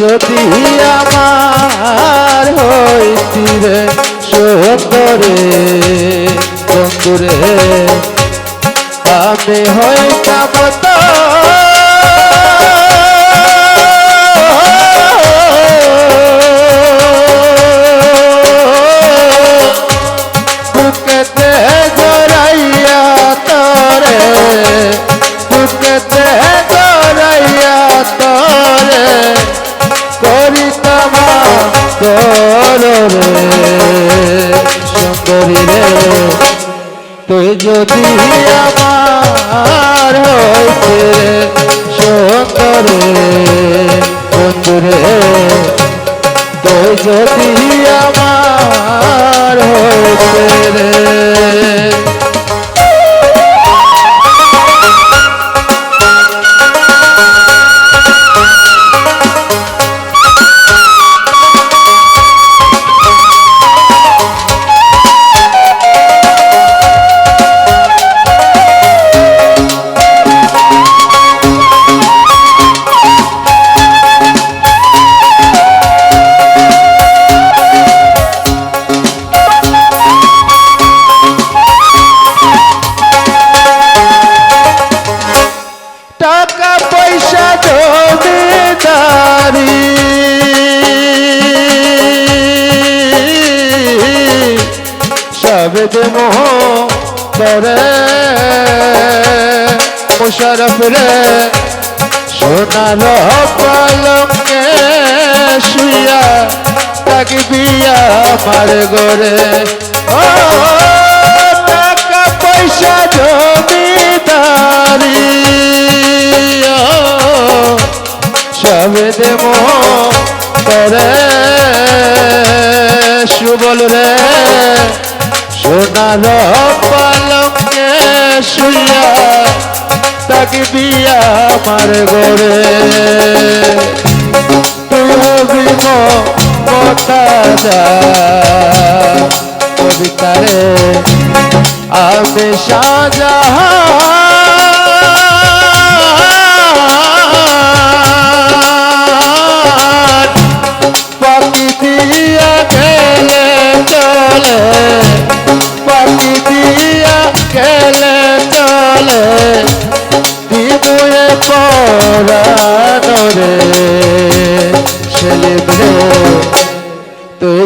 যদি আমার হইতি রে সুন্দরে বন্ধুরে আমি হইতাম সুন্দরী রে তুই যদি আমার করে। মুশারফ রে সোনার পালকে শুয়া তাকে বিয়া আমার গরে ও টাকা পয়সা জমিদারি, সবে দেব করে। সুবল রে সোনার পালকে শুয়া তাকে বিয়া আমার গরে তুই কথা কবিতারে আমি শাহজাহান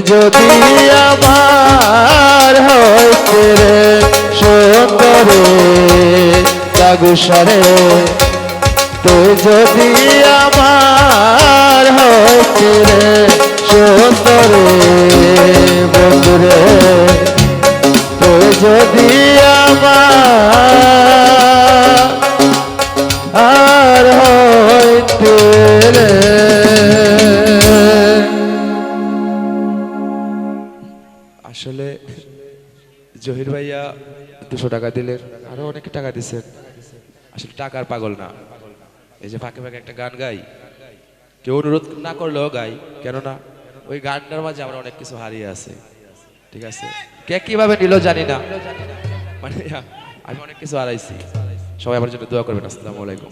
যদি আমার হইতে রে, সুন্দরে তাগুসারে তুই যদি আমার হইতে রে, সুন্দরে, বন্ধুরে, তুই যদি আমার আর হইতে জহির ভাইয়া দুশো টাকা দিলেন। আরও অনেকে টাকা দিছেন। আসলে টাকার পাগল না। এই যে ফাঁকে ফাঁকে একটা গান গাই। কেউ অনুরোধ না করলেও গাই। কেননা ওই গানটার মাঝে আমার অনেক কিছু হারিয়ে আছে। ঠিক আছে? কে কীভাবে নিল জানি না। মানে আমি অনেক কিছু হারাইছি। সবাই আমার জন্য দোয়া করবেন। আসসালামু আলাইকুম।